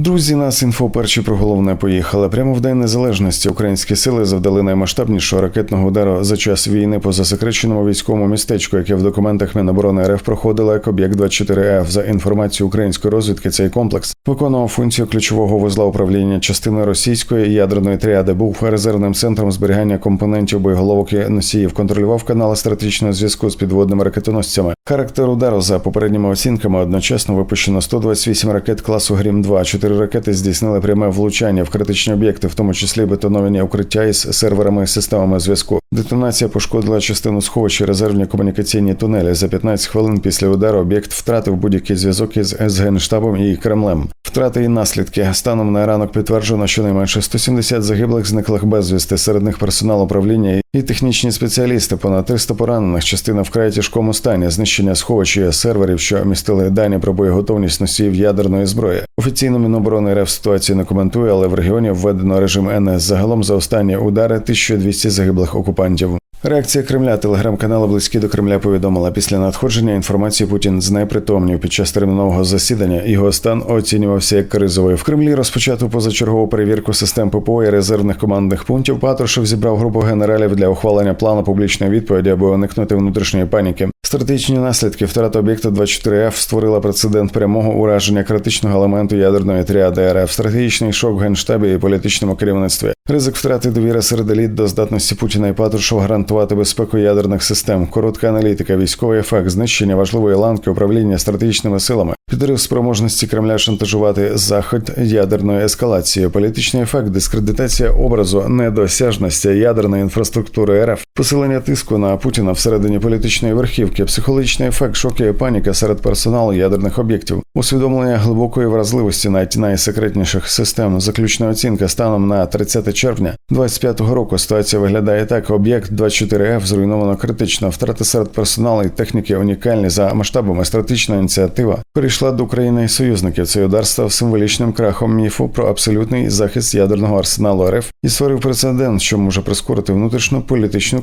Друзі, нас інфо перші про головне поїхали. Прямо в день незалежності українські сили завдали наймасштабнішого ракетного удару за час війни по засекреченому військовому містечку, яке в документах Міноборони РФ проходило як об'єкт 24Ф. За інформацією української розвідки, цей комплекс виконував функцію ключового вузла управління частини російської ядерної тріади. Був резервним центром зберігання компонентів боєголовок носіїв. Контролював канали стратегічного зв'язку з підводними ракетоносцями. Характер удару за попередніми оцінками одночасно випущено 128 ракет класу Грім 2 Чотири ракети здійснили пряме влучання в критичні об'єкти, в тому числі бетоновані укриття із серверами і системами зв'язку. Детонація пошкодила частину сховища резервні комунікаційні тунелі. За 15 хвилин після удару об'єкт втратив будь-який зв'язок із з Генштабом і Кремлем. Втрати і наслідки станом на ранок підтверджено щонайменше 170 загиблих, зниклих безвісти, серед них персонал управління і технічні спеціалісти. Понад 300 поранених, частина вкрай тяжкому стані, знищення сховища серверів, що містили дані про боєготовність носіїв ядерної зброї. Офіційно Міноборони РФ ситуацію не коментує, але в регіоні введено режим НС. Загалом за останні удари 1200 загиблих окупантів. Реакція Кремля телеграм-канали близькі до Кремля повідомила після надходження інформації Путін знепритомнів під час термінового засідання. Його стан оцінювався як кризовий. В Кремлі розпочато позачергову перевірку систем ППО і резервних командних пунктів. Патрушев зібрав групу генералів для ухвалення плану публічної відповіді, аби уникнути внутрішньої паніки. Стратегічні наслідки. Втрата об'єкта 24F створила прецедент прямого ураження критичного елементу ядерної тріади РФ, стратегічний шок в генштабі і політичному керівництві. Ризик втрати довіри серед еліт до здатності Путіна і Патрушева гарантувати безпеку ядерних систем, коротка аналітика, військовий ефект, знищення важливої ланки управління стратегічними силами, підрив спроможності Кремля шантажувати захід ядерною ескалацією, політичний ефект, дискредитація образу, недосяжності ядерної інфраструктури РФ, посилення тиску на Путіна всередині політичної верхівки, психологічний ефект, шоки і паніка серед персоналу ядерних об'єктів, усвідомлення глибокої вразливості навіть найсекретніших систем, заключна оцінка станом на 30 червня 25-го року. Ситуація виглядає так: об'єкт 24F зруйновано критично. Втрати серед персоналу і техніки унікальні за масштабами. Стратегічна ініціатива перейшла до України і союзників. Цей удар став символічним крахом міфу про абсолютний захист ядерного арсеналу РФ і створив прецедент, що може прискорити внутрішню політичну